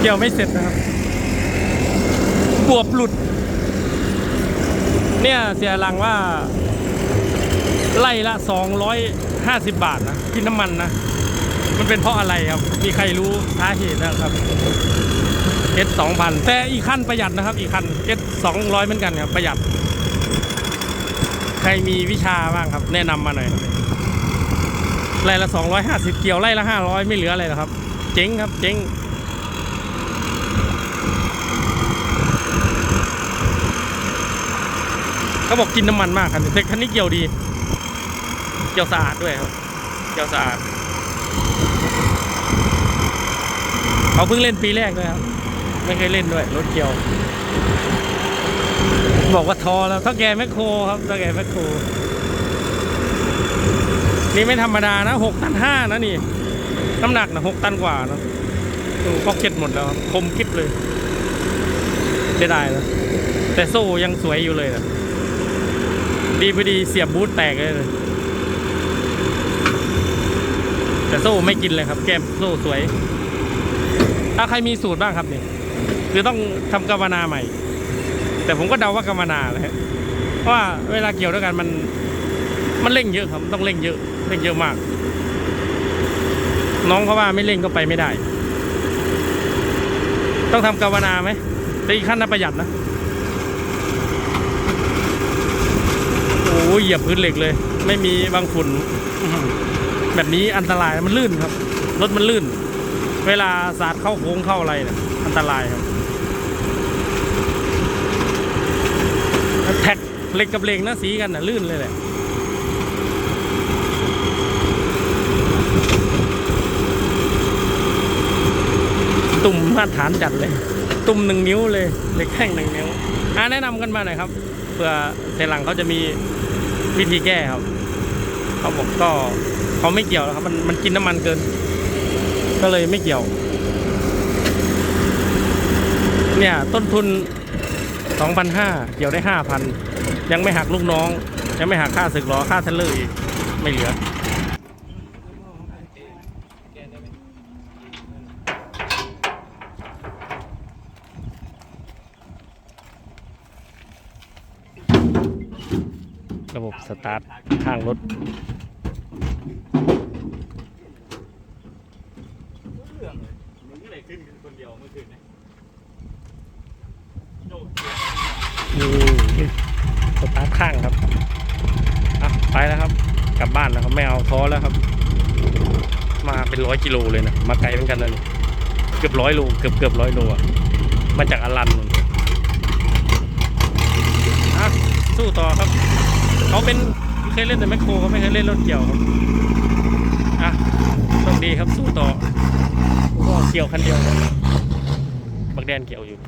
เกี่ยวไม่เสร็จนะครับบวบหลุด เนี่ยเสียหลังว่า ไล่ละ 250 บาทนะกินน้ำมันนะ มันเป็นเพราะอะไรครับ มีใครรู้สาเหตุนะครับเอสสองพันแต่อีกขั้นประหยัดนะครับ อีกขั้นเอสสองร้อยเหมือนกันครับประหยัด ใครมีวิชาบ้างครับ แนะนำมาหน่อยไล่ละ 250 เกี่ยวไล่ละ 500 ไม่เหลืออะไรหรอครับ เจ๊งครับเจ๊ง เขาบอกกินน้ำมันมากครับแต่คันนี้เกี่ยวดี เกี่ยวสะอาดด้วยครับ เกี่ยวสะอาดเขาเพิ่งเล่นปีแรกด้วยครับ ไม่เคยเล่นด้วยรถเกี่ยว บอกว่าทอแล้วเท่าแกแมคโครครับเท่าแกแมคโครนี่ไม่ธรรมดานะหกตันห้านะนี่ น้ำหนักนะหกตันกว่านะดูพ็อกเก็ตหมดแล้วครับคมกิบเลยได้ได้นะแต่โซ่ยังสวยอยู่เลยนะ ดีพอดีเสียบบูทแตกเลยแต่โซ่ไม่กินเลยครับ แก้มโซ่สวย ถ้าใครมีสูตรบ้างครับเนี่ยคือต้องทำกาวนาใหม่ แต่ผมก็เดาว่ากาวนาเละเพราะว่าเวลาเกี่ยวด้วยกันมัน มันเร่งเยอะครับต้องเร่งเยอะเร่งเยอะมาก น้องเขาว่าไม่เร่งก็ไปไม่ได้ ต้องทำกาวนาไหมแต่อีกขั้นน่าประหยัดนะ อ้ยเหยียบพื้นเหล็กเลย ไม่มีบางฝุ่นแบบนี้อันตรายมันลื่นครับ รถมันลื่น เวลาสาดเข้าโค้งเข้าอะไรเนี่ยอันตรายครับแท็กเหล็กกับเหล็กนะสีกันนะลื่นเลยแหละตุ่มมาตรฐานจัดเลย ตุ่มหนึ่งนิ้วเลยเหล็กแท่งหนึ่งนิ้วอ่าแนะนำกันมาหน่อยครับ เผื่อเซหลังเขาจะมีวิธีแก้ครับ เขาบอกก็เขาไม่เกี่ยวแล้วครับ มันมันกินน้ำมันเกิน ก็เลยไม่เกี่ยว เนี่ยต้นทุน 2,500 เกี่ยวได้ 5,000 ยังไม่หักลูกน้อง ยังไม่หักค่าศึกหรอค่าเทเลอร์อีก ไม่เหลือ ระบบสตาร์ทข้างรถนี่สตาร์ทข้างครับอะไปแล้วครับ กลับบ้านแล้วครับไม่เอาท้อแล้วครับ มาเป็นร้อยกิโลเลยนะ มาไกลเหมือนกันนะนี่เกือบร้อยโลเกือบเกือบร้อยโลอะมาจากอลันนู่นอะสู้ต่อครับ เขาเป็นเคยเล่นแต่แมคโครเขาไม่เคยเล่นรถเกี่ยวครับอะโชคดีครับสู้ต่อก็เกี่ยวคันเดียวบบักแดนเกี่ยวอยู่